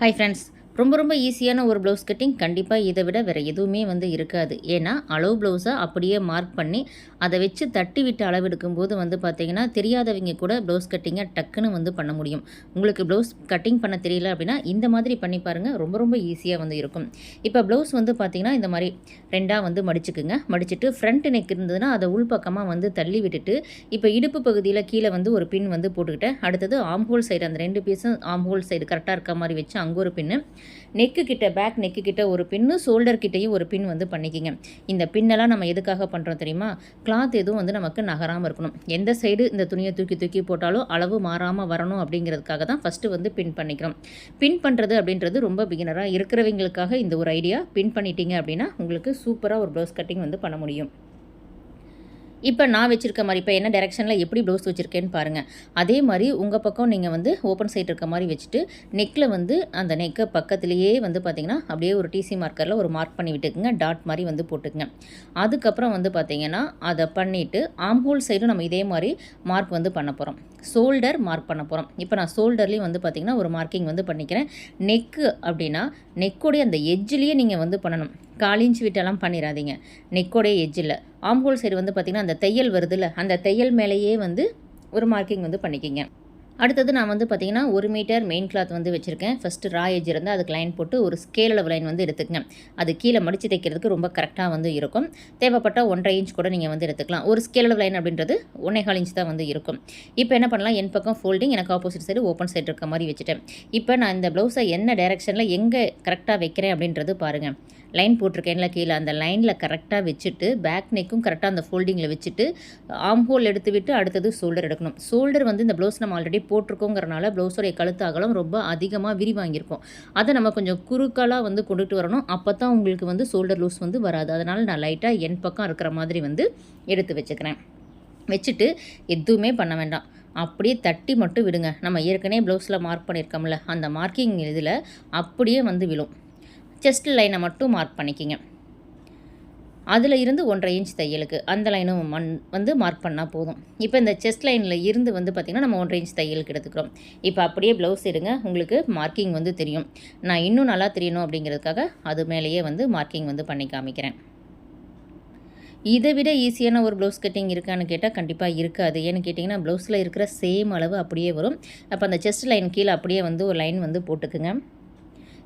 Hi friends ரொம்ப ரொம்ப ஈஸியான ஒரு ப்ளவுஸ் கட்டிங் கண்டிப்பாக இதை விட வேறு எதுவுமே வந்து இருக்காது. ஏன்னா அளவு ப்ளவுஸை அப்படியே மார்க் பண்ணி அதை வச்சு தட்டி விட்டு அளவெடுக்கும் போது வந்து பார்த்திங்கன்னா தெரியாதவங்க கூட ப்ளவுஸ் கட்டிங்கை டக்குன்னு வந்து பண்ண முடியும். உங்களுக்கு ப்ளவுஸ் கட்டிங் பண்ண தெரியல அப்படின்னா இந்த மாதிரி பண்ணி பாருங்கள் ரொம்ப ரொம்ப ஈஸியாக வந்து இருக்கும். இப்போ ப்ளவுஸ் வந்து பார்த்திங்கன்னா இந்த மாதிரி ரெண்டாக வந்து மடிச்சுக்குங்க. மடிச்சுட்டு ஃப்ரண்ட் நெக் இருந்ததுன்னா அதை உள்பக்கமாக வந்து தள்ளி விட்டுட்டு இப்போ இடுப்பு பகுதியில் கீழே வந்து ஒரு பின் வந்து போட்டுக்கிட்டேன். அடுத்தது ஆம்ஹோல் சைடு அந்த ரெண்டு பீஸும் ஆம்ஹோல் சைடு கரெக்டாக இருக்க மாதிரி வச்சு அங்கே ஒரு பின்னு நெக்கு கிட்ட பேக் நெக்கு கிட்ட ஒரு பின்னு ஷோல்டர் கிட்டேயும் ஒரு பின் வந்து பண்ணிக்கிங்க. இந்த பின்னெல்லாம் நம்ம எதுக்காக பண்ணுறோம் தெரியுமா? கிளாத் எதுவும் வந்து நமக்கு நகராமல் இருக்கணும். எந்த சைடு இந்த துணியை தூக்கி தூக்கி போட்டாலும் அளவு மாறாமல் வரணும் அப்படிங்கிறதுக்காக தான் ஃபஸ்ட்டு வந்து பின் பண்ணிக்கிறோம். பின் பண்ணுறது அப்படின்றது ரொம்ப பிகினராக இருக்கிறவங்களுக்காக இந்த ஒரு ஐடியா பின் பண்ணிட்டீங்க அப்படின்னா உங்களுக்கு சூப்பராக ஒரு ப்ளவுஸ் கட்டிங் வந்து பண்ண முடியும். இப்போ நான் வச்சுருக்க மாதிரி இப்போ என்ன டேரெக்ஷனில் எப்படி ப்ளவுஸ் வச்சுருக்கேன்னு பாருங்கள் அதே மாதிரி உங்கள் பக்கம் நீங்கள் வந்து ஓப்பன் சைட் இருக்க மாதிரி வச்சுட்டு நெக்கில் வந்து அந்த நெக்கை பக்கத்துலேயே வந்து பார்த்திங்கன்னா அப்படியே ஒரு டிசி மார்க்கரில் ஒரு மார்க் பண்ணி விட்டுக்குங்க. டாட் மாதிரி வந்து போட்டுக்குங்க. அதுக்கப்புறம் வந்து பார்த்திங்கன்னா அதை பண்ணிவிட்டு ஆம்ஹோல் சைடும் நம்ம இதே மாதிரி மார்க் வந்து பண்ண போகிறோம் ஷோல்டர் மார்க் பண்ண போகிறோம் இப்போ நான் ஷோல்டர்லேயும் வந்து பார்த்திங்கன்னா ஒரு மார்க்கிங் வந்து பண்ணிக்கிறேன். நெக்கு அப்படின்னா நெக்கோடைய அந்த எஜ்ஜிலேயே நீங்கள் வந்து பண்ணணும். காலிஞ்சி விட்டெல்லாம் பண்ணிடாதீங்க நெக்கோடைய எஜ்ஜில் ஆம்ஹோல் சைடு வந்து பார்த்திங்கன்னா அந்த தையல் வருதுல்ல அந்த தையல் மேலேயே வந்து ஒரு மார்க்கிங் வந்து பண்ணிக்கிங்க. அடுத்தது நான் வந்து பார்த்திங்கன்னா ஒரு மீட்டர் மெயின் கிளாத் வந்து வச்சுருக்கேன். ஃபஸ்ட்டு ரா எஜ் இருந்தால் அதுக்கு லைன் போட்டு ஒரு ஸ்கேல் அளவு லைன் வந்து எடுத்துக்கங்க. அது கீழே மடித்து தைக்கிறதுக்கு ரொம்ப கரெக்டாக வந்து இருக்கும். தேவைப்பட்டால் ஒன்றரை இன்ச் கூட நீங்கள் வந்து எடுத்துக்கலாம். ஒரு ஸ்கேல் அளவு லைன் அப்படின்றது ஒன்றேகால் இன்ச் தான் வந்து இருக்கும். இப்போ என்ன பண்ணலாம்? என் பக்கம் ஃபோல்டிங் எனக்கு ஆப்போசிட் சைடு ஓப்பன் சைடு இருக்க மாதிரி வச்சுட்டேன். இப்போ நான் இந்த ப்ளவுஸை என்ன டேரெக்ஷனில் எங்கே கரெக்டாக வைக்கிறேன் அப்படின்றது பாருங்கள் லைன் போட்டிருக்கேன்ல கீழே. அந்த லைனில் கரெக்டாக வச்சுட்டு பேக் நெக்கும் கரெக்டாக அந்த ஃபோல்டிங்கில் வச்சுட்டு ஆம் ஹோல் எடுத்து விட்டு அடுத்தது ஷோல்டர் எடுக்கணும். ஷோல்டர் வந்து இந்த ப்ளவுஸ் நம்ம ஆல்ரெடி போட்டிருக்கோங்கிறனால ப்ளவுஸோடைய கழுத்து ரொம்ப அதிகமாக விரிவாங்கியிருக்கும் அதை நம்ம கொஞ்சம் குறுக்கலாக வந்து கொண்டுட்டு வரணும். அப்போ தான் உங்களுக்கு வந்து ஷோல்டர் லூஸ் வந்து வராது. அதனால் நான் லைட்டாக என் பக்கம் இருக்கிற மாதிரி வந்து எடுத்து வச்சுக்கிறேன். வச்சுட்டு எதுவுமே பண்ண வேண்டாம். அப்படியே தட்டி மட்டும் விடுங்க. நம்ம ஏற்கனவே ப்ளவுஸில் மார்க் பண்ணியிருக்கோம்ல. அந்த மார்க்கிங் இதில் அப்படியே வந்து விழும். செஸ்ட் லைனை மட்டும் மார்க் பண்ணிக்கிங்க. அதில் இருந்து ஒன்றரை இன்ச் தையலுக்கு. அந்த லைனும் மண் வந்து மார்க் பண்ணால் போதும். இப்போ இந்த செஸ்ட் லைனில் இருந்து வந்து பார்த்திங்கன்னா நம்ம ஒன்றரை இன்ச் தையலுக்கு எடுத்துக்கிறோம். இப்போ அப்படியே ப்ளவுஸ் எடுங்க. உங்களுக்கு மார்க்கிங் வந்து தெரியும். நான் இன்னும் நல்லா தெரியணும் அப்படிங்கிறதுக்காக அது மேலேயே வந்து மார்க்கிங் வந்து பண்ணி காமிக்கிறேன். இதை விட ஈஸியான ஒரு ப்ளவுஸ் கட்டிங் இருக்கான்னு கேட்டால் கண்டிப்பாக இருக்காது. ஏன்னு கேட்டிங்கன்னா ப்ளவுஸில் இருக்கிற சேம் அளவு அப்படியே வரும். அப்போ அந்த செஸ்ட் லைன் கீழே அப்படியே வந்து ஒரு லைன் வந்து போட்டுக்குங்க.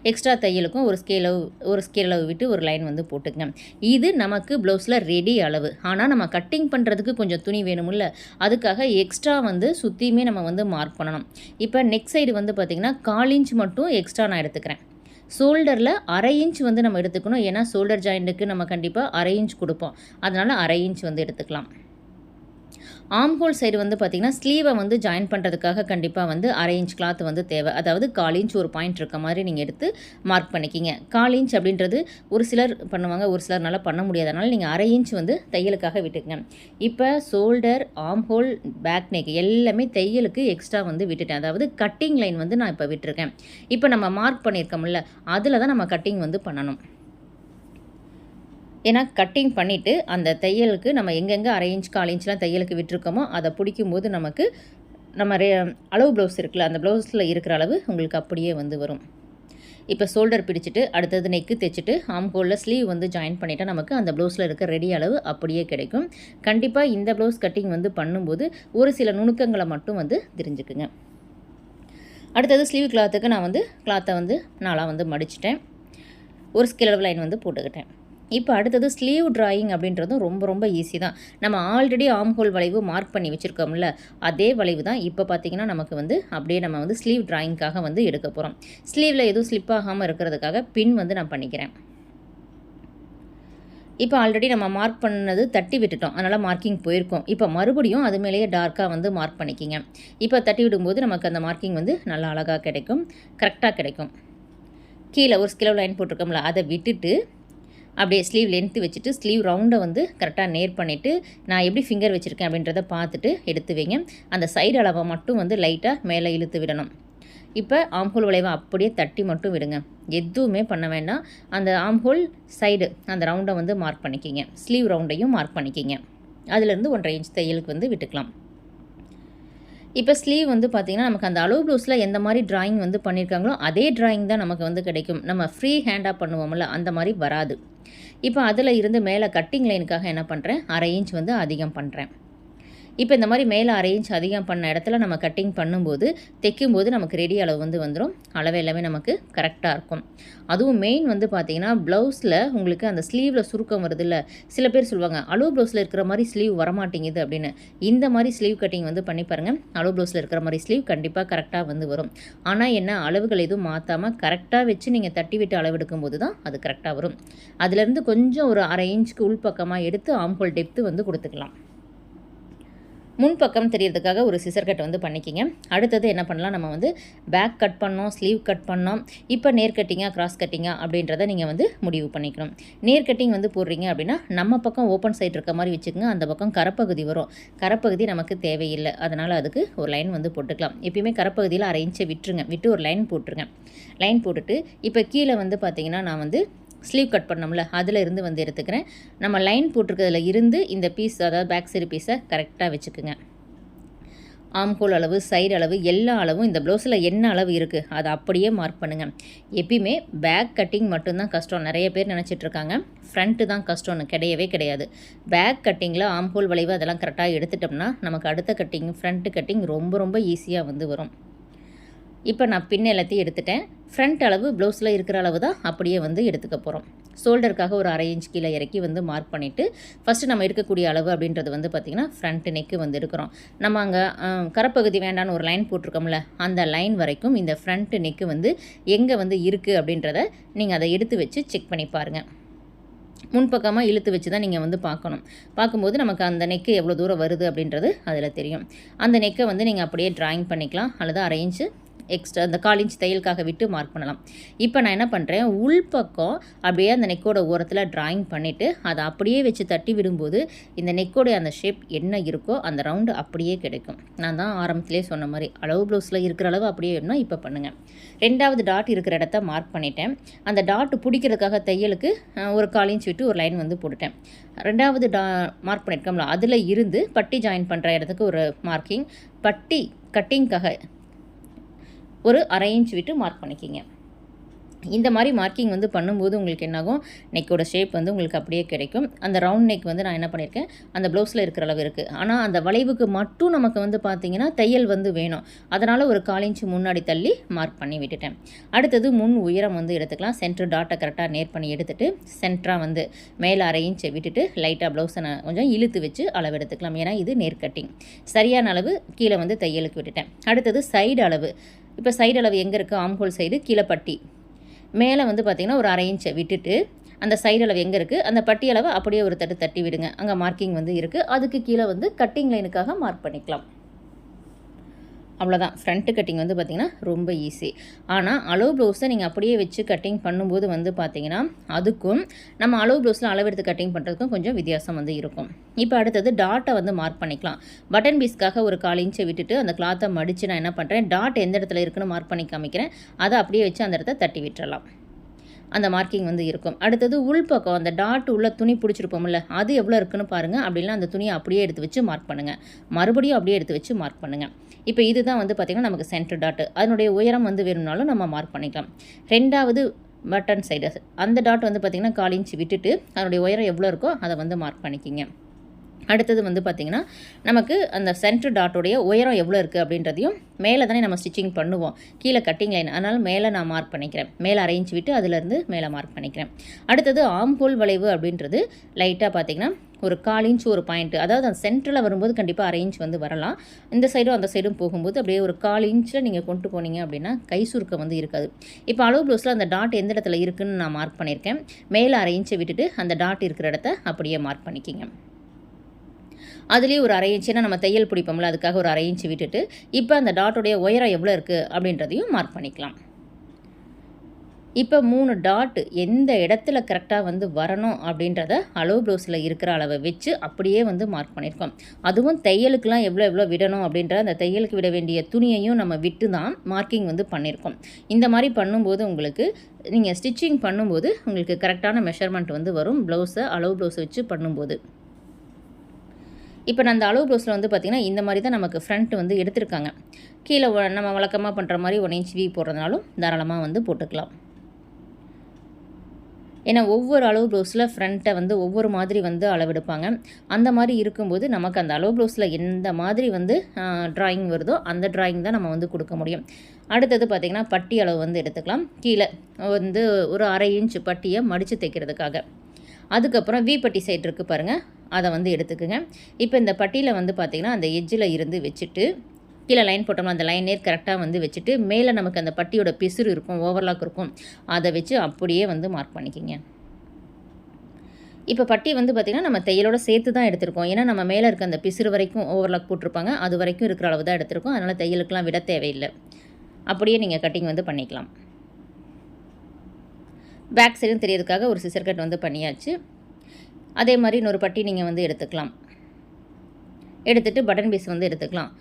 எக்ஸ்ட்ரா தையலுக்கும் ஒரு ஸ்கேல் ஒரு ஸ்கேல் அளவு விட்டு ஒரு லைன் வந்து போட்டுக்கங்க. இது நமக்கு ப்ளவுஸில் ரெடி அளவு. ஆனால் நம்ம கட்டிங் பண்ணுறதுக்கு கொஞ்சம் துணி வேணுமில்ல அதுக்காக எக்ஸ்ட்ரா வந்து சுற்றியுமே நம்ம வந்து மார்க் பண்ணணும். இப்போ நெக் சைடு வந்து பார்த்திங்கன்னா கால் இன்ச் மட்டும் எக்ஸ்ட்ரா நான் எடுத்துக்கிறேன். ஷோல்டரில் அரை இன்ச் வந்து நம்ம எடுத்துக்கணும். ஏன்னா ஷோல்டர் ஜாயிண்ட்டுக்கு நம்ம கண்டிப்பாக அரை இன்ச் கொடுப்போம். அதனால் அரை இன்ச் வந்து எடுத்துக்கலாம். ஆம்ஹோல் சைடு வந்து பார்த்திங்கன்னா ஸ்லீவை வந்து ஜாயின் பண்ணுறதுக்காக கண்டிப்பாக வந்து அரை இன்ச் கிளாத் வந்து தேவை. அதாவது கால் இன்ச் ஒரு பாயிண்ட் இருக்க மாதிரி நீங்கள் எடுத்து மார்க் பண்ணிக்கிங்க. கால் இன்ச் அப்படின்றது ஒரு சிலர் பண்ணுவாங்க ஒரு சிலர்னால பண்ண முடியாதனால நீங்கள் அரை இன்ச் வந்து தையலுக்காக விட்டுக்குங்க. இப்போ ஷோல்டர் ஆம்ஹோல் பேக் நெக் எல்லாமே தையலுக்கு எக்ஸ்ட்ரா வந்து விட்டுட்டேன். அதாவது கட்டிங் லைன் வந்து நான் இப்போ விட்டுருக்கேன். இப்போ நம்ம மார்க் பண்ணியிருக்கோம்ல அதில் தான் நம்ம கட்டிங் வந்து பண்ணணும். ஏன்னா கட்டிங் பண்ணிவிட்டு அந்த தையலுக்கு நம்ம எங்கெங்கே அரை இன்ச் கால் இன்ச்லாம் தையலுக்கு விட்டுருக்கோமோ அதை பிடிக்கும்போது நமக்கு நம்ம ரே அளவு ப்ளவுஸ் இருக்குல்ல அந்த ப்ளவுஸில் இருக்கிற அளவு உங்களுக்கு அப்படியே வந்து வரும். இப்போ ஷோல்டர் பிடிச்சிட்டு அடுத்தது நெக்கு தைச்சிட்டு ஆம் ஹோலில் ஸ்லீவ் வந்து ஜாயின் பண்ணிட்டால் நமக்கு அந்த ப்ளவுஸில் இருக்க ரெடி அளவு அப்படியே கிடைக்கும். கண்டிப்பாக இந்த ப்ளவுஸ் கட்டிங் வந்து பண்ணும்போது ஒரு சில நுணுக்கங்களை மட்டும் வந்து தெரிஞ்சுக்குங்க. அடுத்தது ஸ்லீவ் கிளாத்துக்கு நான் வந்து கிளாத்தை வந்து நாளாக வந்து மடிச்சிட்டேன். ஒரு ஸ்கிலர் லைன் வந்து போட்டுக்கிட்டேன். இப்போ அடுத்தது ஸ்லீவ் ட்ராயிங் அப்படின்றதும் ரொம்ப ரொம்ப ஈஸி தான். நம்ம ஆல்ரெடி ஆம்ஹோல் வளைவு மார்க் பண்ணி வச்சுருக்கோம்ல அதே வளைவு தான் இப்போ பார்த்திங்கன்னா நமக்கு வந்து அப்படியே நம்ம வந்து ஸ்லீவ் ட்ராயிங்க்காக வந்து எடுக்க போகிறோம் ஸ்லீவில் எதுவும் ஸ்லிப் ஆகாமல் இருக்கிறதுக்காக பின் வந்து நான் பண்ணிக்கிறேன். இப்போ ஆல்ரெடி நம்ம மார்க் பண்ணது தட்டி விட்டுட்டோம். அதனால் மார்க்கிங் போயிருக்கோம். இப்போ மறுபடியும் அது மேலேயே டார்க்காக வந்து மார்க் பண்ணிக்கிங்க. இப்போ தட்டி விடும்போது நமக்கு அந்த மார்க்கிங் வந்து நல்லா அழகாக கிடைக்கும். கரெக்டாக கிடைக்கும். கீழே ஒரு ஸ்கிலோ லைன் போட்டிருக்கோம்ல அதை விட்டுட்டு அப்படியே ஸ்லீவ் லென்த்து வச்சுட்டு ஸ்லீவ் ரவுண்டை வந்து கரெக்டாக நேர் பண்ணிவிட்டு நான் எப்படி ஃபிங்கர் வச்சுருக்கேன் அப்படின்றத பார்த்துட்டு எடுத்து வைங்க. அந்த சைடு அளவை மட்டும் வந்து லைட்டாக மேலே இழுத்து விடணும். இப்போ ஆம்ஹோல் வளைவை அப்படியே தட்டி மட்டும் விடுங்க. எதுவுமே பண்ண வேண்டாம். அந்த ஆம்ஹோல் சைடு அந்த ரவுண்டை வந்து மார்க் பண்ணிக்கிங்க. ஸ்லீவ் ரவுண்டையும் மார்க் பண்ணிக்கிங்க. அதுலேருந்து ஒன்றரை இன்ச் தையலுக்கு வந்து விட்டுக்கலாம். இப்போ ஸ்லீவ் வந்து பார்த்திங்கன்னா நமக்கு அந்த அளவு ப்ளவுஸில் எந்த மாதிரி ட்ராயிங் வந்து பண்ணியிருக்காங்களோ அதே ட்ராயிங் தான் நமக்கு வந்து கிடைக்கும். நம்ம ஃப்ரீ ஹேண்டாக பண்ணுவோம்ல அந்த மாதிரி வராது. இப்போ அதில் இருந்து மேலே கட்டிங் லைனுக்காக என்ன பண்ணுறேன் அரை இன்ச் வந்து அதிகம் பண்ணுறேன் இப்போ இந்த மாதிரி மேலே அரை இன்ச் அதிகம் பண்ண இடத்துல நம்ம கட்டிங் பண்ணும்போது தைக்கும்போது நமக்கு ரெடி அளவு வந்து வந்துடும் அளவு எல்லாமே நமக்கு கரெக்டாக இருக்கும். அதுவும் மெயின் வந்து பார்த்திங்கன்னா ப்ளவுஸில் உங்களுக்கு அந்த ஸ்லீவில் சுருக்கம் வருது இல்லை சில பேர் சொல்லுவாங்க அலோ ப்ளவுஸில் இருக்கிற மாதிரி ஸ்லீவ் வரமாட்டேங்குது அப்படின்னு. இந்த மாதிரி ஸ்லீவ் கட்டிங் வந்து பண்ணி பாருங்கள் அலோ ப்ளவுஸில் இருக்கிற மாதிரி ஸ்லீவ் கண்டிப்பாக கரெக்டாக வந்து வரும். ஆனால் என்ன அளவுகள் எதுவும் மாற்றாமல் கரெக்டாக வச்சு நீங்கள் தட்டி விட்டு அளவெடுக்கும் போது தான் அது கரெக்டாக வரும். அதுலேருந்து கொஞ்சம் ஒரு அரை இன்ச்சுக்கு உள்பக்கமாக எடுத்து ஆம்ஹோல் டெப்த்து வந்து கொடுத்துக்கலாம். முன்பக்கம் தெரியறதுக்காக ஒரு சிசர் கட் வந்து பண்ணிக்கிங்க. அடுத்தது என்ன பண்ணலாம்? நம்ம வந்து பேக் கட் பண்ணோம் ஸ்லீவ் கட் பண்ணோம். இப்போ நேர் கட்டிங்காக கிராஸ் கட்டிங்கா அப்படின்றத நீங்கள் வந்து முடிவு பண்ணிக்கணும். நேர் கட்டிங் வந்து போடுறீங்க அப்படின்னா நம்ம பக்கம் ஓப்பன் சைட் இருக்க மாதிரி வச்சுக்கோங்க. அந்த பக்கம் கரப்பகுதி வரும். கரப்பகுதி நமக்கு தேவையில்லை. அதனால் அதுக்கு ஒரு லைன் வந்து போட்டுக்கலாம். எப்பயுமே கரப்பகுதியில் அரை இன்ச்சை விட்டுருங்க. விட்டு ஒரு லைன் போட்டுருங்க. லைன் போட்டுட்டு இப்போ கீழே வந்து பார்த்தீங்கன்னா நான் வந்து ஸ்லீவ் கட் பண்ணோம்ல அதில் இருந்து வந்து எடுத்துக்கிறேன். நம்ம லைன் போட்டிருக்கிறதுல இருந்து இந்த பீஸ் அதாவது பேக் சைடு பீஸை கரெக்டாக வச்சுக்குங்க. ஆம்கோல் அளவு சைடு அளவு எல்லா அளவும் இந்த ப்ளவுஸில் என்ன அளவு இருக்குது அதை அப்படியே மார்க் பண்ணுங்கள் எப்பயுமே பேக் கட்டிங் மட்டும்தான் கஷ்டம். நிறைய பேர் நினச்சிட்ருக்காங்க ஃப்ரண்ட்டு தான் கஷ்டம்னு கிடையவே கிடையாது. பேக் கட்டிங்கில் ஆம்கோல் வளைவு அதெல்லாம் கரெக்டாக எடுத்துட்டோம்னா நமக்கு அடுத்த கட்டிங் ஃப்ரண்ட்டு கட்டிங் ரொம்ப ரொம்ப ஈஸியாக வந்து வரும். இப்போ நான் பின் எல்லாத்தையும் எடுத்துட்டேன். ஃப்ரண்ட் அளவு ப்ளவுஸில் இருக்கிற அளவு தான் அப்படியே வந்து எடுத்துக்க போகிறோம் ஷோல்டருக்காக ஒரு அரை இன்ச் கீழே இறக்கி வந்து மார்க் பண்ணிவிட்டு ஃபஸ்ட்டு நம்ம எடுக்கக்கூடிய அளவு அப்படின்றது வந்து பார்த்திங்கன்னா ஃப்ரண்ட் நெக்கு வந்து இருக்கிறோம் நம்ம அங்கே கரப்பகுதி வேண்டான்னு ஒரு லைன் போட்டிருக்கோம்ல அந்த லைன் வரைக்கும் இந்த ஃப்ரண்ட் நெக்கு வந்து எங்கே வந்து இருக்குது அப்படின்றத நீங்கள் அதை எடுத்து வச்சு செக் பண்ணி பாருங்கள் முன்பக்கமாக இழுத்து வச்சு தான் நீங்கள் வந்து பார்க்கணும். பார்க்கும்போது நமக்கு அந்த நெக்கு எவ்வளோ தூரம் வருது அப்படின்றது அதில் தெரியும். அந்த நெக்கை வந்து நீங்கள் அப்படியே ட்ராயிங் பண்ணிக்கலாம் அல்லது அரை இன்ச்சு எக்ஸ்ட்ரா அந்த கால் இன்ச் தையலுக்காக விட்டு மார்க் பண்ணலாம். இப்போ நான் என்ன பண்ணுறேன் உள்பக்கம் அப்படியே அந்த நெக்கோட ஓரத்தில் ட்ராயிங் பண்ணிவிட்டு அதை அப்படியே வச்சு தட்டி விடும்போது இந்த நெக்கோடைய அந்த ஷேப் என்ன இருக்கோ அந்த ரவுண்டு அப்படியே கிடைக்கும். நான் தான் ஆரம்பத்திலே சொன்ன மாதிரி அளவு ப்ளவுஸில் இருக்கிற அளவு அப்படியே வேணும்னா இப்போ பண்ணுங்கள் ரெண்டாவது டாட் இருக்கிற இடத்த மார்க் பண்ணிட்டேன். அந்த டாட் பிடிக்கிறதுக்காக தையலுக்கு ஒரு கால் இன்ச் விட்டு ஒரு லைன் வந்து போட்டுட்டேன். ரெண்டாவது டா மார்க் பண்ணியிருக்கோம்ல அதில் இருந்து பட்டி ஜாயின் பண்ணுற இடத்துக்கு ஒரு மார்க்கிங் பட்டி கட்டிங்க்காக ஒரு அரை இன்ச் விட்டு மார்க் பண்ணிக்கிங்க. இந்த மாதிரி மார்க்கிங் வந்து பண்ணும்போது உங்களுக்கு என்னாகும்? நெக்கோட ஷேப் வந்து உங்களுக்கு அப்படியே கிடைக்கும். அந்த ரவுண்ட் நெக் வந்து நான் என்ன பண்ணியிருக்கேன்? அந்த ப்ளவுஸில் இருக்கிற அளவு இருக்குது ஆனால் அந்த வளைவுக்கு மட்டும் நமக்கு வந்து பார்த்திங்கன்னா தையல் வந்து வேணும். அதனால் ஒரு கால் இன்ச்சு முன்னாடி தள்ளி மார்க் பண்ணி விட்டுட்டேன். அடுத்தது முன் உயரம் வந்து எடுத்துக்கலாம். சென்டர் டாட்டை கரெக்டாக நேர் பண்ணி எடுத்துகிட்டு சென்டராக வந்து மேலே அரை இன்ச்சை விட்டுட்டு லைட்டாக ப்ளவுஸை நான் கொஞ்சம் இழுத்து வச்சு அளவு எடுத்துக்கலாம். ஏன்னா இது நேர் கட்டிங் சரியான அளவு கீழே வந்து தையலுக்கு விட்டுட்டேன். அடுத்தது சைடு அளவு. இப்போ சைடு அளவு எங்கே இருக்குது ஆம்ஹோல் சைடு கீழே பட்டி. மேலே வந்து பார்த்திங்கன்னா ஒரு அரை இன்ச்சை விட்டுட்டு அந்த சைடு அளவு எங்கே இருக்குது அந்த பட்டி அளவு அப்படியே ஒரு தட்டு தட்டி விடுங்க. அங்கே மார்க்கிங் வந்து இருக்குது அதுக்கு கீழே வந்து கட்டிங் லைனுக்காக மார்க் பண்ணிக்கலாம். அவ்வளோதான் ஃப்ரண்ட்டு கட்டிங் வந்து பார்த்திங்கன்னா ரொம்ப ஈஸி ஆனால் அளவு ப்ளவுஸை நீங்கள் அப்படியே வச்சு கட்டிங் பண்ணும்போது வந்து பார்த்திங்கன்னா அதுக்கும் நம்ம அளவு ப்ளவுஸில் அளவெடுத்து கட்டிங் பண்ணுறதுக்கும் கொஞ்சம் வித்தியாசம் வந்து இருக்கும். இப்போ அடுத்தது டாட்டை வந்து மார்க் பண்ணிக்கலாம். பட்டன் பீஸ்க்காக ஒரு கால் இன்ச்சை விட்டுட்டு அந்த கிளாத்தை மடித்து நான் என்ன பண்ணுறேன் டாட் எந்த இடத்துல இருக்குன்னு மார்க் பண்ணி காமிக்கிறேன். அதை அப்படியே வச்சு அந்த இடத்த தட்டி விட்டுறலாம். அந்த மார்க்கிங் வந்து இருக்கும். அடுத்தது உள்பக்கம் அந்த டாட் உள்ள துணி பிடிச்சிருப்போம்ல அது எவ்வளோ இருக்குன்னு பாருங்கள் அப்படின்னா அந்த துணியை அப்படியே எடுத்து வச்சு மார்க் பண்ணுங்கள் மறுபடியும் அப்படியே எடுத்து வச்சு மார்க் பண்ணுங்கள் இப்போ இதுதான் வந்து பார்த்திங்கன்னா நமக்கு சென்டர் டாட்டு அதனுடைய உயரம் வந்து வேணும்னாலும் நம்ம மார்க் பண்ணிக்கலாம். ரெண்டாவது பட்டன் சைடு அந்த டாட் வந்து பார்த்திங்கன்னா கால் இன்ச் விட்டுட்டு அதனுடைய உயரம் எவ்வளோ இருக்கோ அதை வந்து மார்க் பண்ணிக்கிங்க. அடுத்தது வந்து பார்த்திங்கன்னா நமக்கு அந்த சென்டர் டாட்டோடைய உயரம் எவ்வளோ இருக்குது அப்படின்றதையும் மேலே தானே நம்ம ஸ்டிச்சிங் பண்ணுவோம். கீழே கட்டிங் லைன் அதனால் மேலே நான் மார்க் பண்ணிக்கிறேன். மேலே அரேஞ்ச் விட்டு அதிலேருந்து மேலே மார்க் பண்ணிக்கிறேன். அடுத்தது ஆம்ஹோல் வளைவு அப்படின்றது லைட்டாக பார்த்திங்கன்னா ஒரு கால் இன்ச் ஒரு பாயிண்ட் அதாவது அந்த சென்டரில் வரும்போது கண்டிப்பாக அரை இன்ச் வந்து வரலாம். இந்த சைடும் அந்த சைடும் போகும்போது அப்படியே ஒரு கால் இன்ச்சில் நீங்கள் கொண்டு போனீங்க அப்படின்னா கை சுருக்கம் வந்து இருக்காது. இப்போ அளவு ப்ளவுஸில் அந்த டாட் எந்த இடத்துல இருக்குதுன்னு நான் மார்க் பண்ணியிருக்கேன். மேலே அரை இன்ச்சை விட்டுட்டு அந்த டாட் இருக்கிற இடத்த அப்படியே மார்க் பண்ணிக்கிங்க. அதுலேயே ஒரு அரை இன்ச்சுனா நம்ம தையல் பிடிப்போம்ல அதுக்காக ஒரு அரை இன்ச்சு விட்டுட்டு இப்போ அந்த டாட்டோடைய உயரம் எவ்வளோ இருக்குது அப்படின்றதையும் மார்க் பண்ணிக்கலாம். இப்போ மூணு டாட் எந்த இடத்துல கரெக்டாக வந்து வரணும் அப்படின்றத அளவு ப்ளவுஸில் இருக்கிற அளவை வச்சு அப்படியே வந்து மார்க் பண்ணியிருக்கோம். அதுவும் தையலுக்கெலாம் எவ்வளோ எவ்வளோ விடணும் அப்படின்ற அந்த தையலுக்கு விட வேண்டிய துணியையும் நம்ம விட்டு தான் மார்க்கிங் வந்து பண்ணியிருக்கோம். இந்த மாதிரி பண்ணும்போது உங்களுக்கு நீங்கள் ஸ்டிச்சிங் பண்ணும்போது உங்களுக்கு கரெக்டான மெஷர்மெண்ட் வந்து வரும். ப்ளவுஸை அளவு ப்ளவுஸை வச்சு பண்ணும்போது. இப்போ நான் அந்த அளவு ப்ளவுஸில் வந்து பார்த்திங்கன்னா இந்த மாதிரி தான் நமக்கு ஃப்ரண்ட் வந்து எடுத்திருக்காங்க. கீழே நம்ம வழக்கமாக பண்ணுற மாதிரி ஒன் இன்ச் வீ போடுறதுனாலும் தாராளமாக வந்து போட்டுக்கலாம். ஏன்னா ஒவ்வொரு அளவு ப்ளவுஸில் ஃப்ரண்ட்டை வந்து ஒவ்வொரு மாதிரி வந்து அளவெடுப்பாங்க. அந்த மாதிரி இருக்கும்போது நமக்கு அந்த அளவு ப்ளவுஸில் எந்த மாதிரி வந்து ட்ராயிங் வருதோ அந்த ட்ராயிங் தான் நம்ம வந்து கொடுக்க முடியும். அடுத்தது பார்த்திங்கன்னா பட்டி அளவு வந்து எடுத்துக்கலாம். கீழே வந்து ஒரு அரை இன்ச் பட்டியை மடித்து தைக்கிறதுக்காக. அதுக்கப்புறம் வி பட்டி சைடு இருக்குது பாருங்கள் அதை வந்து எடுத்துக்கோங்க. இப்போ இந்த பட்டியில் வந்து பார்த்திங்கன்னா அந்த எஜ்ஜில் இருந்து வச்சுட்டு கீழே லைன் போட்டோம்னா அந்த லைன் நேர் கரெக்டாக வந்து வச்சுட்டு மேலே நமக்கு அந்த பட்டியோட பிசுறு இருக்கும் ஓவர்லாக் இருக்கும். அதை வச்சு அப்படியே வந்து மார்க் பண்ணிக்கிங்க. இப்போ பட்டி வந்து பார்த்திங்கன்னா நம்ம தையலோட சேர்த்து தான் எடுத்திருக்கோம். ஏன்னா நம்ம மேலே இருக்க அந்த பிசுறு வரைக்கும் ஓவர்லாக் போட்டிருப்பாங்க. அது வரைக்கும் இருக்கிற அளவு தான் எடுத்திருக்கோம். அதனால் தையலுக்கெலாம் விட தேவையில்லை. அப்படியே நீங்கள் கட்டிங் வந்து பண்ணிக்கலாம். பேக் சைடும் தெரியறதுக்காக ஒரு சிசர் கட் வந்து பண்ணியாச்சு. அதே மாதிரி இன்னொரு பட்டி நீங்கள் வந்து எடுத்துக்கலாம். எடுத்துகிட்டு பட்டன் பீஸ் வந்து எடுத்துக்கலாம்.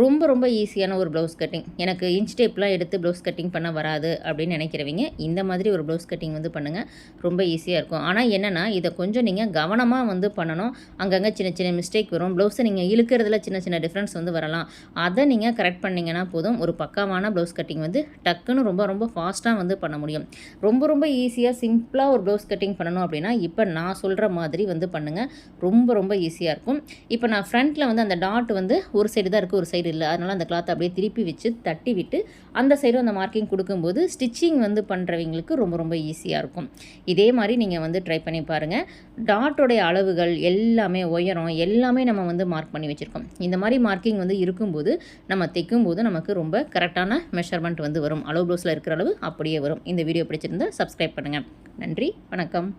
ரொம்ப ரொம்ப ஈஸியான ஒரு ப்ளவுஸ் கட்டிங் எனக்கு இன்ச் டேப்லாம் எடுத்து ப்ளவுஸ் கட்டிங் பண்ண வராது அப்படின்னு நினைக்கிறவங்க இந்த மாதிரி ஒரு ப்ளவுஸ் கட்டிங் வந்து பண்ணுங்கள் ரொம்ப ஈஸியாக இருக்கும். ஆனால் என்னென்னா இதை கொஞ்சம் நீங்கள் கவனமாக வந்து பண்ணணும். அங்கங்கே சின்ன சின்ன மிஸ்டேக் வரும். ப்ளவுஸை நீங்கள் இழுக்கிறதுல சின்ன சின்ன டிஃப்ரென்ஸ் வந்து வரலாம். அதை நீங்கள் கரெக்ட் பண்ணிங்கன்னா போதும். ஒரு பக்காவான ப்ளவுஸ் கட்டிங் வந்து டக்குன்னு ரொம்ப ரொம்ப ஃபாஸ்ட்டாக வந்து பண்ண முடியும். ரொம்ப ரொம்ப ஈஸியாக சிம்பிளாக ஒரு ப்ளவுஸ் கட்டிங் பண்ணணும் அப்படின்னா இப்போ நான் சொல்கிற மாதிரி வந்து பண்ணுங்கள் ரொம்ப ரொம்ப ஈஸியாக இருக்கும். இப்போ நான் ஃப்ரண்ட்டில் வந்து அந்த டாட் வந்து ஒரு சைடு தான் இருக்குது ஒரு சைடு இல்லை. அதனால் அந்த கிளாத்தை அப்படியே திருப்பி வச்சு தட்டி விட்டு அந்த சைடும் அந்த மார்க்கிங் கொடுக்கும்போது ஸ்டிச்சிங் வந்து பண்ணுறவங்களுக்கு ரொம்ப ரொம்ப ஈஸியாக இருக்கும். இதே மாதிரி நீங்கள் வந்து ட்ரை பண்ணி பாருங்கள் டாட்டோடைய அளவுகள் எல்லாமே உயரம் எல்லாமே நம்ம வந்து மார்க் பண்ணி வச்சுருக்கோம். இந்த மாதிரி மார்க்கிங் வந்து இருக்கும்போது நம்ம தைக்கும்போது நமக்கு ரொம்ப கரெக்டான மெஷர்மெண்ட் வந்து வரும். அளவு ப்ளவுஸில் இருக்கிற அளவு அப்படியே வரும். இந்த வீடியோ பிடிச்சிருந்தால் சப்ஸ்கிரைப் பண்ணுங்கள் நன்றி வணக்கம்.